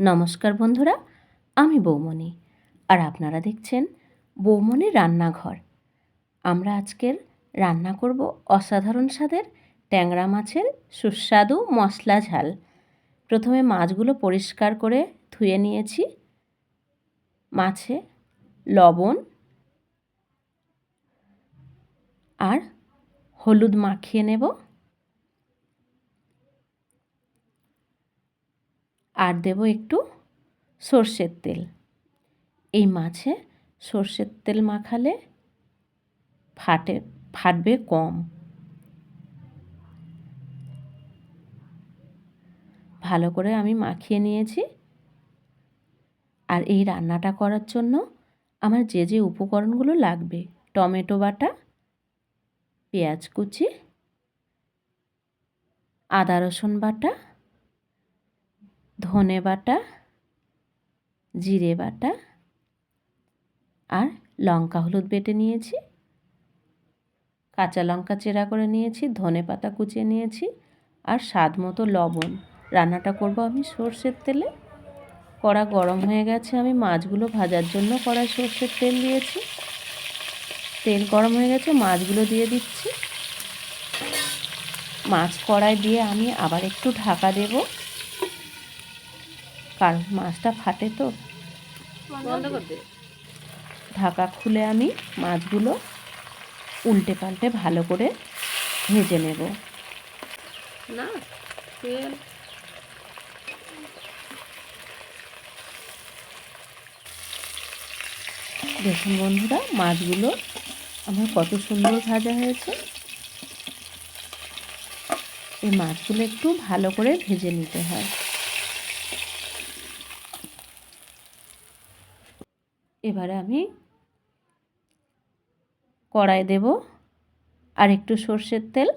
নমস্কার বন্ধুরা, আমি বৌমণি। আর আপনারা দেখছেন বৌমণি রান্নাঘর। আমরা আজকের রান্না করব অসাধারণ স্বাদের ট্যাংরা মাছের সুস্বাদু মশলা ঝাল। প্রথমে মাছগুলো পরিষ্কার করে ধুয়ে নিয়েছি। মাছে লবণ আর হলুদ মাখিয়ে নেব। আর দেব একটু সর্ষের তেল। এই মাছে সর্ষের তেল মাখালে ফাটে, ফাটবে কম। ভালো করে আমি মাখিয়ে নিয়েছি। আর এই রান্নাটা করার জন্য আমার যে যে উপকরণগুলো লাগবে, টমেটো বাটা, পেঁয়াজ কুচি, আদা রসুন বাটা ধনে বাটা, জিরে বাটা আর লঙ্কা হলুদ বেটে নিয়েছি। কাঁচা লঙ্কা চেরা করে নিয়েছি, ধনে পাতা কুচিয়ে নিয়েছি আর স্বাদ মতো লবণ। রান্নাটা করব আমি সর্ষের তেলে। কড়া গরম হয়ে গেছে, আমি মাছগুলো ভাজার জন্য কড়াই সর্ষের তেল দিয়েছি। তেল গরম হয়ে গেছে, মাছগুলো দিয়ে দিচ্ছি। মাছ কড়াই দিয়ে আমি আবার একটু ঢাকা দেবো। কারণ মাছটা ফাটে তো। ঢাকা খুলে আমি মাছগুলো উল্টে পাল্টে ভালো করে ভেজে নেব। না তেল। দেখুন বন্ধুরা মাছগুলো আমার কত সুন্দর ভাজা হয়েছে। এই মাছগুলো একটু ভালো করে ভেজে নিতে হয়। এবারে আমি কড়াই দেব আর একটু সর্ষের তেল।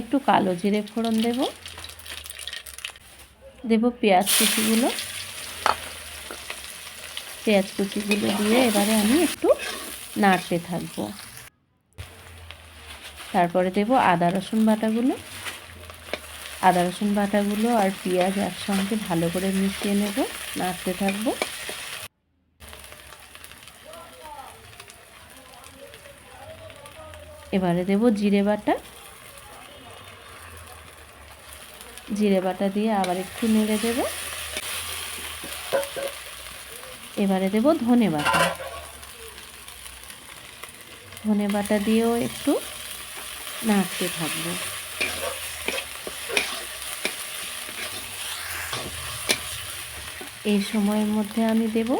একটু কালো জিরে ফোড়ন দেব। দেব পেঁয়াজ কুচিগুলো। পেঁয়াজ কুচিগুলো দিয়ে এবারে আমি একটু নাড়তে থাকব। তারপরে দেব আদা রসুন বাটাগুলো। আদা রসুন বাটাগুলো আর পেঁয়াজ একসঙ্গে ভালো করে মিশিয়ে নেব, নাড়তে থাকব। এবারে দেব জিরে বাটা। জিরে বাটা দিয়ে আবার একটু নেড়ে দেব। এবারে দেব ধনে বাটা। ধনে বাটা দিয়েও একটু নাড়তে থাকব। এই সময়ের মধ্যে আমি দেব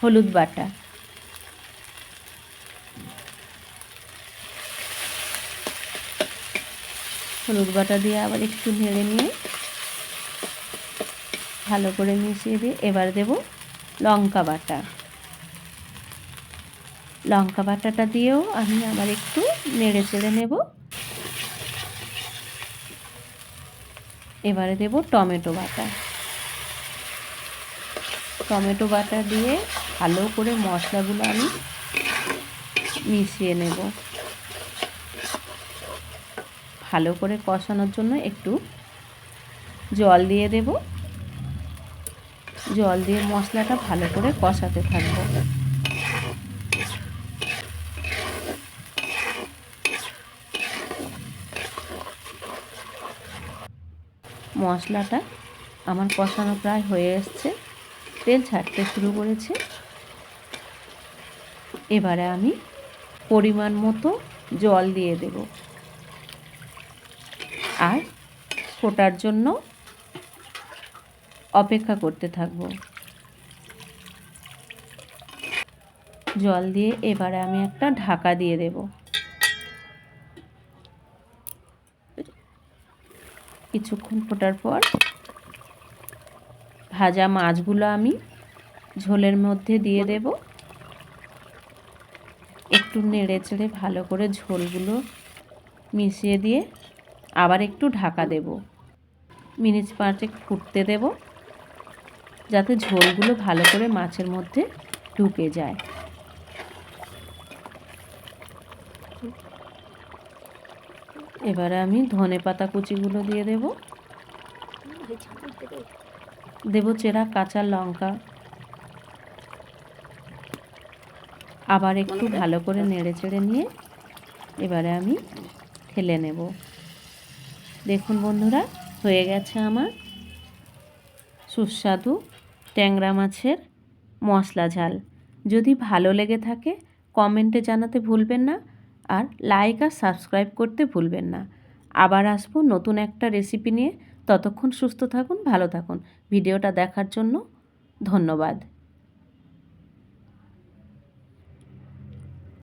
হলুদ বাটা। হলুদ বাটা দিয়ে আবার একটু নেড়ে নিয়ে ভালো করে মিশিয়ে দিয়ে এবার দেব লঙ্কা বাটা। লঙ্কা বাটাটা দিয়েও আমি আবার একটু নেড়ে চেড়ে নেব। এবারে দেব টমেটো বাটা। টমেটো বাটা দিয়ে ভালো করে মশলাগুলো আমি মিশিয়ে নেব। ভালো করে কষানোর জন্য একটু জল দিয়ে দেব। জল দিয়ে মশলাটা ভালো করে কষাতে থাকব। মশলাটা আমার কষানো প্রায় হয়ে এসছে। তেল ছাড়তে শুরু করেছে। এবারে আমি পরিমাণ মতো জল দিয়ে দেব। আর ফোটার জন্য অপেক্ষা করতে থাকব। জল দিয়ে এবারে আমি একটা ঢাকা দিয়ে দেব। কিছুক্ষণ ফোটার পর ভাজা মাছগুলো আমি ঝোলের মধ্যে দিয়ে দেব। একটু নেড়ে চেড়ে ভালো করে ঝোলগুলো মিশিয়ে দিয়ে আবার একটু ঢাকা দেব। মিনিট পাঁচেক ফুটতে দেব যাতে ঝোলগুলো ভালো করে মাছের মধ্যে ঢুকে যায়। এবারে আমি ধনে পাতা কুচিগুলো দিয়ে দেবে। দেব চেরা কাঁচা লঙ্কা। আবার একটু ভালো করে নেড়ে চেড়ে নিয়ে এবারে আমি ঠেলে নেব। দেখুন বন্ধুরা হয়ে গেছে আমার সুস্বাদু ট্যাংরা মাছের মশলা ঝাল। যদি ভালো লেগে থাকে কমেন্টে জানাতে ভুলবেন না আর লাইক আর সাবস্ক্রাইব করতে ভুলবেন না। আবার আসব নতুন একটা রেসিপি নিয়ে। ততক্ষণ সুস্থ থাকুন ভালো থাকুন। ভিডিওটা দেখার জন্য ধন্যবাদ।